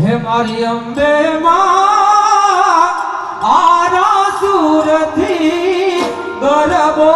હે મારી અંબે માં આરા સુરથી ગરબો